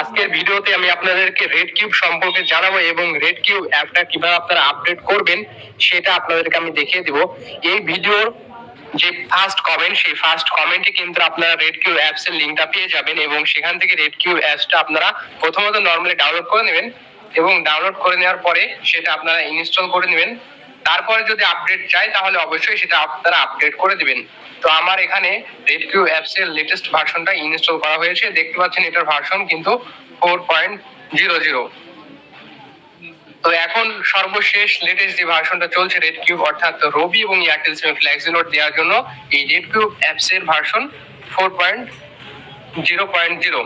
আজকের ভিডিওতে আমি আপনাদেরকে রেড কিউব সম্পর্কে জানাব এবং রেড কিউব অ্যাপটা কীভাবে আপনারা আপডেট করবেন সেটা আপনাদেরকে আমি দেখিয়ে দিব। এই ভিডিওর যে ফার্স্ট কমেন্ট সেই ফার্স্ট কমেন্টে কিন্তু আপনারা রেড কিউ অ্যাপস এর লিঙ্কটা পেয়ে যাবেন এবং সেখান থেকে রেড কিউ অ্যাপসটা আপনারা প্রথমত নর্মালি ডাউনলোড করে নেবেন এবং ডাউনলোড করে নেওয়ার পরে সেটা আপনারা ইনস্টল করে নেবেন। তারপরে যদি আপডেট চাই, তাহলে অবশ্যই সেটা আপনারা আপডেট করে দিবেন। তো আমার এখানে রেড কিউ অ্যাপস এর লেটেস্ট ভার্সনটা ইনস্টল করা হয়েছে। দেখতে পাচ্ছেন এটার ভার্সন কিন্তু ফোর পয়েন্ট জিরো জিরো তো এখন সর্বশেষ লেটেস্ট যে ভার্সনটা চলছে রেড কিউব অর্থাৎ রবি এবং এয়ারটেল সিমে ফ্ল্যাক্সি নোট দেওয়ার জন্য এই রেড কিউব অ্যাপস এর version four point zero point zero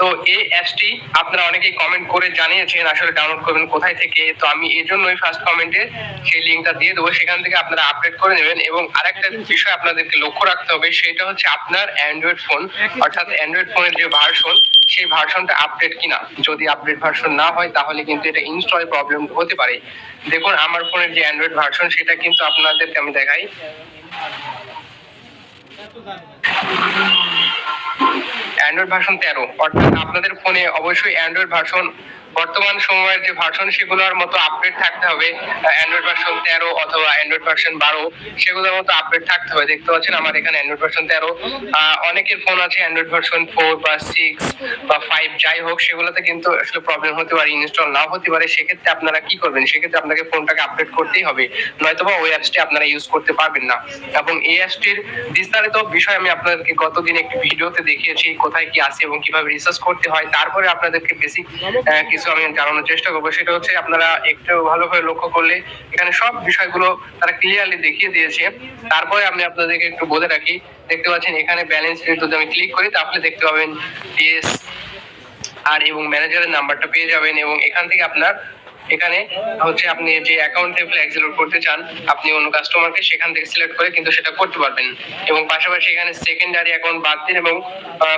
তো এই অ্যাপসটি আপনারা অনেকেই কমেন্ট করে জানিয়েছেন আসলে ডাউনলোড করবেন কোথায় থেকে। তো আমি এই জন্যই ফার্স্ট কমেন্টে সেই লিঙ্কটা দিয়ে দেবো, সেখান থেকে আপনারা আপডেট করে নেবেন। এবং আরেকটা বিষয় আপনাদেরকে লক্ষ্য রাখতে হবে, সেটা হচ্ছে আপনার অ্যান্ড্রয়েড ফোন অর্থাৎ অ্যান্ড্রয়েড ফোনের যে ভার্সন সেই ভার্সনটা আপডেট কিনা। যদি আপডেট ভার্সন না হয়, তাহলে কিন্তু এটা ইনস্টল প্রবলেম হতে পারে। দেখুন, আমার ফোনের যে অ্যান্ড্রয়েড ভার্সন সেটা কিন্তু আপনাদেরকে আমি দেখাই। অ্যান্ড্রয়েড ভার্সন তেরো। অর্থাৎ আপনাদের ফোনে অবশ্যই অ্যান্ড্রয়েড ভার্সন বর্তমান সময়ের যে ভার্সন সেগুলোর মতো আপডেট থাকতে হবে। অ্যান্ড্রয়েড ভার্সন তেরো অথবা অ্যান্ড্রয়েড ভার্সন বারো, সেগুলোর মতো আপডেট থাকতে হবে। দেখতে পাচ্ছেন আমার এখানে অ্যান্ড্রয়েড ভার্সন তেরো। অনেকের ফোন আছে অ্যান্ড্রয়েড ভার্সন ফোর বা সিক্স বা ফাইভ যাই হোক, সেগুলোতে কিন্তু আসলে প্রবলেম হতে পারে ইনস্টল নাও হতে পারে। সেক্ষেত্রে আপনারা কি করবেন? সেক্ষেত্রে আপনাকে ফোনটাকে আপডেট করতেই হবে। নয়তোবা ওই অ্যাপসটি আপনারা ইউজ করতে পারবেন না। এবং এই অ্যাপসটির বিস্তারিত বিষয় আমি আপনাদেরকে গতদিন একটি ভিডিওতে দেখিয়েছি, কোথায় কি আছে এবং কীভাবে রিসার্চ করতে হয়। তারপরে আপনাদেরকে বেসিক কিছু আমি জানানোর চেষ্টা করব। সেটা হচ্ছে আপনারা একটু ভালোভাবে লক্ষ্য করলে এখানে সব বিষয়গুলো তারা ক্লিয়ারলি দেখিয়ে দিয়েছে। তারপরে আমি আপনাদেরকে একটু বলে রাখি, দেখতে পাচ্ছেন এখানে ব্যালেন্স যদি আমি ক্লিক করি, তাহলে দেখতে পাবেন ডিএস আর এবং ম্যানেজারের নাম্বারটা পেয়ে যাবেন এবং এখান থেকে আপনার এখানে হচ্ছে আপনি যে অ্যাকাউন্টে ফ্ল্যাক্সিলোড করতে চান, আপনি অন্য কাস্টমারকে সেখান থেকে সিলেক্ট করে কিন্তু সেটা করতে পারবেন। এবং পাশাপাশি এখানে সেকেন্ডারি অ্যাকাউন্ট বাদ দিন এবং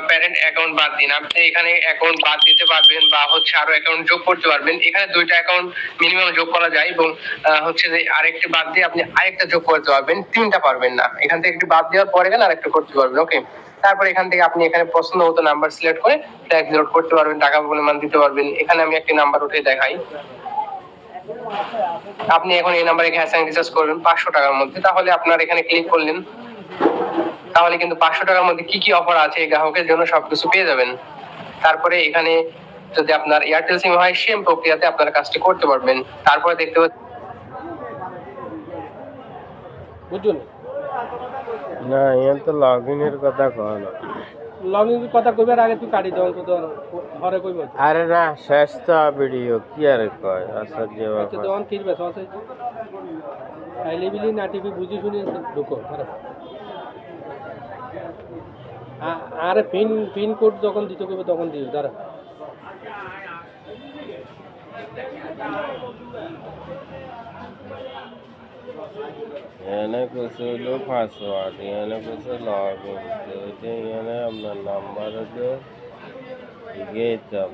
প্যারেন্ট অ্যাকাউন্ট বাদ দিন। আপনি এখানে অ্যাকাউন্ট বাদ দিতে পারবেন বা হচ্ছে আরও অ্যাকাউন্ট যোগ করতে পারবেন। এখানে দুইটা অ্যাকাউন্ট মিনিমাম যোগ করা যায় এবং হচ্ছে যে আরেকটি বাদ দিয়ে আপনি আরেকটা যোগ করতে পারবেন। তিনটা পারবেন না। এখান থেকে একটি বাদ দেওয়ার পরে গেলে আরেকটা করতে পারবেন ওকে তারপর এখান থেকে আপনি এখানে পছন্দ মতো নাম্বার সিলেক্ট করে ট্যাক্স লোড করতে পারবেন, টাকা পরিমাণ দিতে পারবেন। এখানে আমি একটি নাম্বার উঠে দেখাই। আপনি এখন এই নাম্বারে অ্যান্ড রিচার্জ করবেন পাঁচশো টাকার মধ্যে। তাহলে আপনার এখানে ক্লিক করলেন। তাহলে কিন্তু পাঁচশো টাকার মধ্যে কি কি অফার আছে এই গ্রাহকের জন্য সবকিছু পেয়ে যাবেন। তারপরে এখানে যদি আপনার এয়ারটেল সিম হয় সেম প্রক্রিয়াতে আপনারা কাজটি করতে পারবেন। তারপরে দেখতে পাচ্ছেন বুঝুন না, এখানে তো লগ ইনের কথা কয় না। লং কথা কইবার আগে তুই কাটি দেওয়ান তো ঘরে কইব আরে না শেষ তো ভিডিও কি আর কয়? আচ্ছা যে আচ্ছা দেওয়ান কি বেশ আছে। আইলি বিলি না টিভি বুঝি শুনি ঢুকো আরে পিন পিন কোড যখন দিতে কইবে তখন দিও ধরো। এখানে কিছু হলো পাসওয়ার্ড এখানে কিছু লগ ইন এখানে আপনার নাম্বার হলো গেট